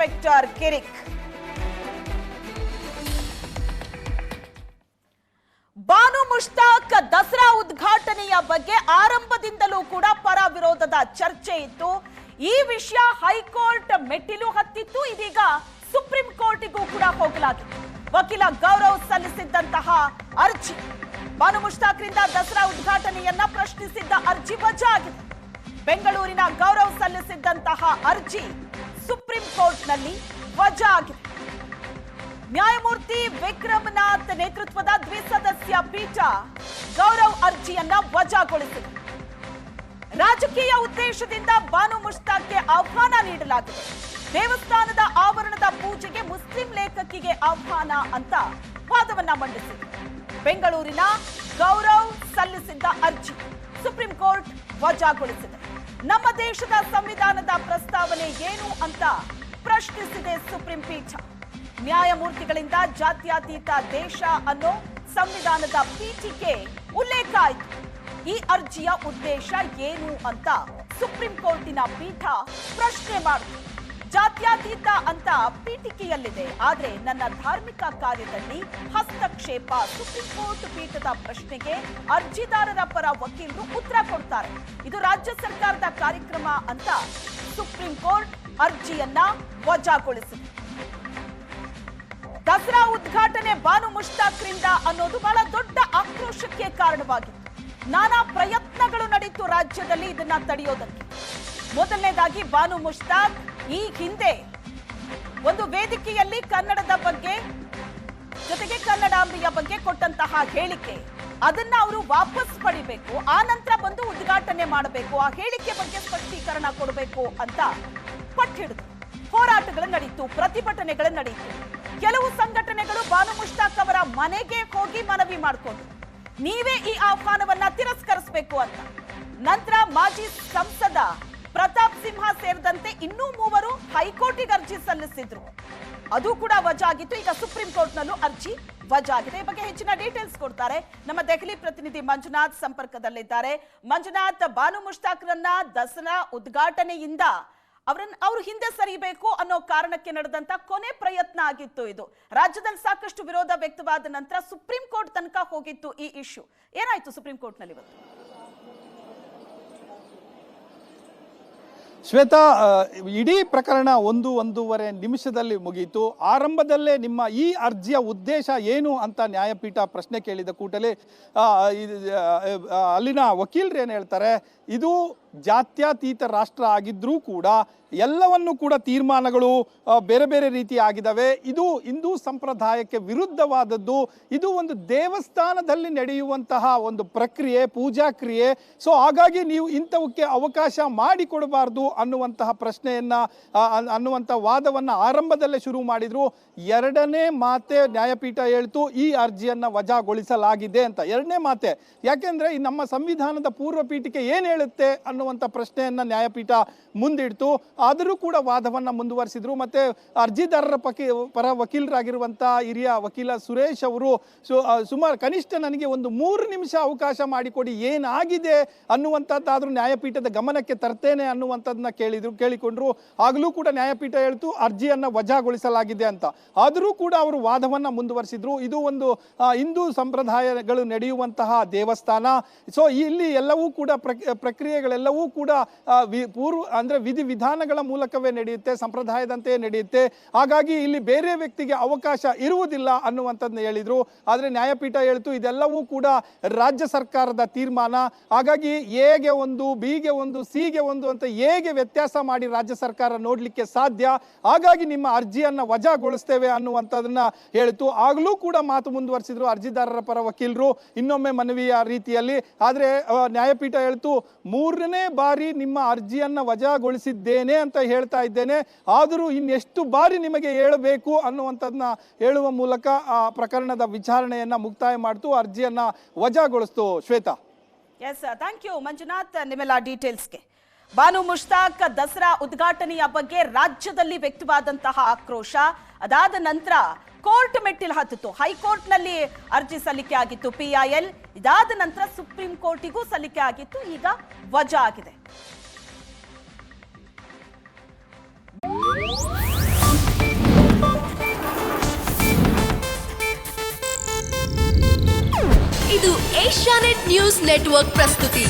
Inspector ಕಿರಿಕ್. ಬಾನು ಮುಷ್ತಾಕ್ ದಸರಾ ಉದ್ಘಾಟನೆಯ ಬಗ್ಗೆ ಆರಂಭದಿಂದಲೂ ಕೂಡ ಪರ ವಿರೋಧದ ಚರ್ಚೆ ಇತ್ತು. ಈ ವಿಷಯ ಹೈಕೋರ್ಟ್ ಮೆಟ್ಟಿಲು ಹತ್ತಿತ್ತು. ಇದೀಗ ಸುಪ್ರೀಂ ಕೋರ್ಟಿಗೂ ಕೂಡ ಹೋಗಲಾಗಿತ್ತು ವಕೀಲ ಗೌರವ್ ಸಲ್ಲಿಸಿದ್ದಂತಹ ಅರ್ಜಿ. ಬಾನು ಮುಷ್ತಾಕ್ರಿಂದ ದಸರಾ ಉದ್ಘಾಟನೆಯನ್ನ ಪ್ರಶ್ನಿಸಿದ್ದ ಅರ್ಜಿ ವಜಾ ಆಗಿದೆ ಬೆಂಗಳೂರಿನ ಗೌರವ್ ಸಲ್ಲಿಸಿದ್ದಂತಹ ಅರ್ಜಿ. ಸುಪ್ರೀಂ ಕೋರ್ಟ್ನಲ್ಲಿ ವಜಾ ಆಗಿದೆ ನ್ಯಾಯಮೂರ್ತಿ ವಿಕ್ರಮನಾಥ್ ನೇತೃತ್ವದ ದ್ವಿಸದಸ್ಯ ಪೀಠ ಗೌರವ್ ಅರ್ಜಿಯನ್ನ ವಜಾಗೊಳಿಸಿದೆ. ರಾಜಕೀಯ ಉದ್ದೇಶದಿಂದ ಬಾನು ಮುಷ್ತಾಕ್ಗೆ ಆಹ್ವಾನ ನೀಡಲಾಗಿದೆ. ದೇವಸ್ಥಾನದ ಆವರಣದ ಪೂಜೆಗೆ ಮುಸ್ಲಿಂ ಲೇಖಕಿಗೆ ಆಹ್ವಾನ ಅಂತ ವಾದವನ್ನ ಮಂಡಿಸಿದೆ. ಬೆಂಗಳೂರಿನ ಗೌರವ್ ಸಲ್ಲಿಸಿದ್ದ ಅರ್ಜಿ ಸುಪ್ರೀಂ ಕೋರ್ಟ್ ವಜಾಗೊಳಿಸಿದೆ. ನಮ್ಮ ದೇಶದ ಸಂವಿಧಾನದ ಪ್ರಸ್ತಾವನೆ ಏನು ಅಂತ ಪ್ರಶ್ನಿಸಿದೆ ಸುಪ್ರೀಂ ಪೀಠ. ನ್ಯಾಯಮೂರ್ತಿಗಳಿಂದ ಜಾತ್ಯತೀತ ದೇಶ ಅನ್ನೋ ಸಂವಿಧಾನದ ಪೀಠಿಕೆ ಉಲ್ಲೇಖ ಆಯಿತು. ಈ ಅರ್ಜಿಯ ಉದ್ದೇಶ ಏನು ಅಂತ ಸುಪ್ರೀಂ ಕೋರ್ಟಿನ ಪೀಠ ಪ್ರಶ್ನೆ ಮಾಡಿತು. ಜಾತ್ಯತೀತ ಅಂತ ಪೀಠಿಕೆಯಲ್ಲಿದೆ. ಆದರೆ ನನ್ನ ಧಾರ್ಮಿಕ ಕಾರ್ಯದಲ್ಲಿ ಹಸ್ತಕ್ಷೇಪ ಸುಪ್ರೀಂ ಕೋರ್ಟ್ ಪೀಠದ ಪ್ರಶ್ನೆಗೆ ಅರ್ಜಿದಾರರ ಪರ ವಕೀಲರು ಉತ್ತರ ಕೊಡ್ತಾರೆ. ಇದು ರಾಜ್ಯ ಸರ್ಕಾರದ ಕಾರ್ಯಕ್ರಮ ಅಂತ ಸುಪ್ರೀಂ ಕೋರ್ಟ್ ಅರ್ಜಿಯನ್ನ ವಜಾಗೊಳಿಸಿದೆ. ದಸರಾ ಉದ್ಘಾಟನೆ ಬಾನು ಮುಷ್ತಾಕ್ರಿಂದ ಅನ್ನೋದು ಬಹಳ ದೊಡ್ಡ ಆಕ್ರೋಶಕ್ಕೆ ಕಾರಣವಾಗಿತ್ತು. ನಾನಾ ಪ್ರಯತ್ನಗಳು ನಡೀತು ರಾಜ್ಯದಲ್ಲಿ ಇದನ್ನ ತಡೆಯೋದಕ್ಕೆ. ಮೊದಲನೇದಾಗಿ ಬಾನು ಮುಷ್ತಾಕ್ ಈ ಹಿಂದೆ ಒಂದು ವೇದಿಕೆಯಲ್ಲಿ ಕನ್ನಡದ ಬಗ್ಗೆ, ಜೊತೆಗೆ ಕನ್ನಡಾಂಬೆಯ ಬಗ್ಗೆ ಕೊಟ್ಟಂತಹ ಹೇಳಿಕೆ. ಅದನ್ನ ಅವರು ವಾಪಸ್ ಪಡಿಬೇಕು, ಆ ನಂತರ ಬಂದು ಉದ್ಘಾಟನೆ ಮಾಡಬೇಕು, ಆ ಹೇಳಿಕೆ ಬಗ್ಗೆ ಸ್ಪಷ್ಟೀಕರಣ ಕೊಡಬೇಕು ಅಂತ ಪಟ್ಟಿಡಿದ್ರು ಹೋರಾಟಗಳು ನಡೀತು, ಪ್ರತಿಭಟನೆಗಳು ನಡೀತು. ಕೆಲವು ಸಂಘಟನೆಗಳು ಬಾನು ಮುಷ್ತಾಕ್ ಅವರ ಮನೆಗೆ ಹೋಗಿ ಮನವಿ ಮಾಡಿಕೊಂಡ್ರು ನೀವೇ ಈ ಆಹ್ವಾನವನ್ನ ತಿರಸ್ಕರಿಸಬೇಕು ಅಂತ. ನಂತರ ಮಾಜಿ ಸಂಸದ ಪ್ರತಾಪ್ ಸಿಂಹ ಸೇರಿದಂತೆ ಇನ್ನೂ ಮೂವರು ಹೈಕೋರ್ಟಿಗೆ ಅರ್ಜಿ ಸಲ್ಲಿಸಿದ್ರು. ಅದು ಕೂಡ ವಜಾ ಆಗಿತ್ತು ಈಗ ಸುಪ್ರೀಂ ಕೋರ್ಟ್ನಲ್ಲೂ ಅರ್ಜಿ ವಜಾ ಆಗಿದೆ ಈ ಬಗ್ಗೆ ಹೆಚ್ಚಿನ ಡೀಟೇಲ್ಸ್ ಕೊಡ್ತಾರೆ ನಮ್ಮ ದೆಹಲಿ ಪ್ರತಿನಿಧಿ ಮಂಜುನಾಥ್ ಸಂಪರ್ಕದಲ್ಲಿದ್ದಾರೆ. ಮಂಜುನಾಥ್, ಬಾನು ಮುಷ್ತಾಕ್ರನ್ನ ದಸರಾ ಉದ್ಘಾಟನೆಯಿಂದ ಅವರನ್ನ ಅವರು ಹಿಂದೆ ಸರಿಬೇಕು ಅನ್ನೋ ಕಾರಣಕ್ಕೆ ನಡೆದಂತ ಕೊನೆ ಪ್ರಯತ್ನ ಆಗಿತ್ತು ಇದು. ರಾಜ್ಯದಲ್ಲಿ ಸಾಕಷ್ಟು ವಿರೋಧ ವ್ಯಕ್ತವಾದ ನಂತರ ಸುಪ್ರೀಂ ಕೋರ್ಟ್ ತನಕ ಹೋಗಿತ್ತು ಈ ಇಶ್ಯೂ. ಏನಾಯ್ತು ಸುಪ್ರೀಂ ಕೋರ್ಟ್ನಲ್ಲಿ ಇವತ್ತು? ಶ್ವೇತಾ ಇಡೀ ಪ್ರಕರಣ ಒಂದು, ಒಂದೂವರೆ ನಿಮಿಷದಲ್ಲಿ ಮುಗಿಯಿತು ಆರಂಭದಲ್ಲೇ ನಿಮ್ಮ ಈ ಅರ್ಜಿಯ ಉದ್ದೇಶ ಏನು ಅಂತ ನ್ಯಾಯಪೀಠ ಪ್ರಶ್ನೆ ಕೇಳಿದ ಕೂಡಲೇ ಅಲ್ಲಿನ ವಕೀಲರು ಏನು ಹೇಳ್ತಾರೆ, ಇದು ಜಾತ್ಯತೀತ ರಾಷ್ಟ್ರ ಆಗಿದ್ರೂ ಕೂಡ ಎಲ್ಲವನ್ನು ಕೂಡ ತೀರ್ಮಾನಗಳು ಬೇರೆ ಬೇರೆ ರೀತಿ ಆಗಿದ್ದಾವೆ ಇದು ಹಿಂದೂ ಸಂಪ್ರದಾಯಕ್ಕೆ ವಿರುದ್ಧವಾದದ್ದು. ಇದು ಒಂದು ದೇವಸ್ಥಾನದಲ್ಲಿ ನಡೆಯುವಂತಹ ಒಂದು ಪ್ರಕ್ರಿಯೆ, ಪೂಜಾ ಕ್ರಿಯೆ. ಸೊ ಹಾಗಾಗಿ ನೀವು ಇಂಥವಕ್ಕೆ ಅವಕಾಶ ಮಾಡಿಕೊಡಬಾರ್ದು ಅನ್ನುವಂತಹ ಪ್ರಶ್ನೆಯನ್ನ ಅನ್ನುವಂಥ ವಾದವನ್ನ ಆರಂಭದಲ್ಲೇ ಶುರು ಮಾಡಿದ್ರು. ಎರಡನೇ ಮಾತೆ ನ್ಯಾಯಪೀಠ ಹೇಳ್ತು, ಈ ಅರ್ಜಿಯನ್ನ ವಜಾಗೊಳಿಸಲಾಗಿದೆ ಅಂತ. ಎರಡನೇ ಮಾತೆ, ಯಾಕೆಂದ್ರೆ ನಮ್ಮ ಸಂವಿಧಾನದ ಪೂರ್ವ ಪೀಠಿಕೆ ಏನು ಹೇಳುತ್ತೆ ಅನ್ನುವಂಥ ಪ್ರಶ್ನೆಯನ್ನ ನ್ಯಾಯಪೀಠ ಮುಂದಿಡ್ತು. ಆದರೂ ಕೂಡ ವಾದವನ್ನ ಮುಂದುವರಿಸಿದ್ರು. ಮತ್ತೆ ಅರ್ಜಿದಾರರ ಪಕಿ, ಪರ ವಕೀಲರಾಗಿರುವಂಥ ಹಿರಿಯ ವಕೀಲ ಸುರೇಶ್ ಅವರು ಸುಮಾರು ಕನಿಷ್ಠ ನನಗೆ ಒಂದು ಮೂರು ನಿಮಿಷ ಅವಕಾಶ ಮಾಡಿಕೊಡಿ. ಏನಾಗಿದೆ ಅನ್ನುವಂಥದ್ದಾದರೂ ನ್ಯಾಯಪೀಠದ ಗಮನಕ್ಕೆ ತರ್ತೇನೆ ಅನ್ನುವಂಥದ್ದನ್ನ ಕೇಳಿದ್ರು, ಕೇಳಿಕೊಂಡ್ರು. ಆಗಲೂ ಕೂಡ ನ್ಯಾಯಪೀಠ ಹೇಳ್ತು, ಅರ್ಜಿಯನ್ನು ವಜಾಗೊಳಿಸಲಾಗಿದೆ ಅಂತ. ಆದರೂ ಕೂಡ ಅವರು ವಾದವನ್ನ ಮುಂದುವರಿಸಿದ್ರು. ಇದು ಒಂದು ಹಿಂದೂ ಸಂಪ್ರದಾಯಗಳು ನಡೆಯುವಂತಹ ದೇವಸ್ಥಾನ. ಸೊ, ಇಲ್ಲಿ ಎಲ್ಲವೂ ಕೂಡ ಪ್ರಕ್- ಪ್ರಕ್ರಿಯೆಗಳೆಲ್ಲವೂ ಕೂಡ ಪೂರ್ವ, ಅಂದ್ರೆ ವಿಧಿ ವಿಧಾನಗಳ ಮೂಲಕವೇ ನಡೆಯುತ್ತೆ, ಸಂಪ್ರದಾಯದಂತೆಯೇ ನಡೆಯುತ್ತೆ. ಹಾಗಾಗಿ ಇಲ್ಲಿ ಬೇರೆ ವ್ಯಕ್ತಿಗೆ ಅವಕಾಶ ಇರುವುದಿಲ್ಲ ಅನ್ನುವಂಥದ್ದನ್ನ ಹೇಳಿದ್ರು. ಆದರೆ ನ್ಯಾಯಪೀಠ ಹೇಳ್ತು, ಇದೆಲ್ಲವೂ ಕೂಡ ರಾಜ್ಯ ಸರ್ಕಾರದ ತೀರ್ಮಾನ. ಹಾಗಾಗಿ ಎಗೆ ಒಂದು, ಬಿಗೆ ಒಂದು, ಸಿಗೆ ಒಂದು ಅಂತ ಹೇಗೆ ವ್ಯತ್ಯಾಸ ಮಾಡಿ ರಾಜ್ಯ ಸರ್ಕಾರ ನೋಡ್ಲಿಕ್ಕೆ ಸಾಧ್ಯ? ಹಾಗಾಗಿ ನಿಮ್ಮ ಅರ್ಜಿಯನ್ನ ವಜಾಗೊಳಿಸ್ತೇವೆ ಅನ್ನುವಂಥದ್ದನ್ನ ಹೇಳಿತು. ಆಗಲೂ ಕೂಡ ಮಾತು ಮುಂದುವರಿಸಿದ್ರು ಅರ್ಜಿದಾರರ ಪರ ವಕೀಲರು, ಇನ್ನೊಮ್ಮೆ ಮನವಿಯ ರೀತಿಯಲ್ಲಿ. ಆದರೆ ನ್ಯಾಯಪೀಠ ಹೇಳ್ತು, ಮೂರನೇ ಬಾರಿ ನಿಮ್ಮ ಅರ್ಜಿಯನ್ನು ವಜಾಗೊಳಿಸಿದ್ದೇನೆ ಅಂತ ಹೇಳ್ತಾ ಇದ್ದೇನೆ. ಆದರೂ ಇನ್ನೆಷ್ಟು ಬಾರಿ ನಿಮಗೆ ಹೇಳಬೇಕು ಅನ್ನುವಂಥದ್ದನ್ನ ಹೇಳುವ ಮೂಲಕ ಆ ಪ್ರಕರಣದ ವಿಚಾರಣೆಯನ್ನು ಮುಕ್ತಾಯ ಮಾಡ್ತು, ಅರ್ಜಿಯನ್ನ ವಜಾಗೊಳಿಸ್ತು Shweta. Yes thank you Manjunath. ನಿಮ್ಮೆಲ್ಲ ಡೀಟೇಲ್ಸ್ಗೆ ಬಾನು ಮುಷ್ತಾಕ್ ದಸರಾ ಉದ್ಘಾಟನೆಯ ಬಗ್ಗೆ ರಾಜ್ಯದಲ್ಲಿ ವ್ಯಕ್ತವಾದಂತಹ ಆಕ್ರೋಶ. ಅದಾದ ನಂತರ ಕೋರ್ಟ್ ಮೆಟ್ಟಿಲು ಹತ್ತಿತ್ತು. ಹೈಕೋರ್ಟ್ನಲ್ಲಿ ಅರ್ಜಿ ಸಲ್ಲಿಕೆ ಆಗಿತ್ತು. ಪಿ ಐ ಎಲ್ ಇದಾದ ನಂತರ ಸುಪ್ರೀಂ ಕೋರ್ಟಿಗೂ ಸಲ್ಲಿಕೆ ಆಗಿತ್ತು. ಈಗ ವಜಾ ಆಗಿದೆ. ಇದು ಏಷ್ಯಾನೆಟ್ ನ್ಯೂಸ್ ನೆಟ್ವರ್ಕ್ ಪ್ರಸ್ತುತಿ.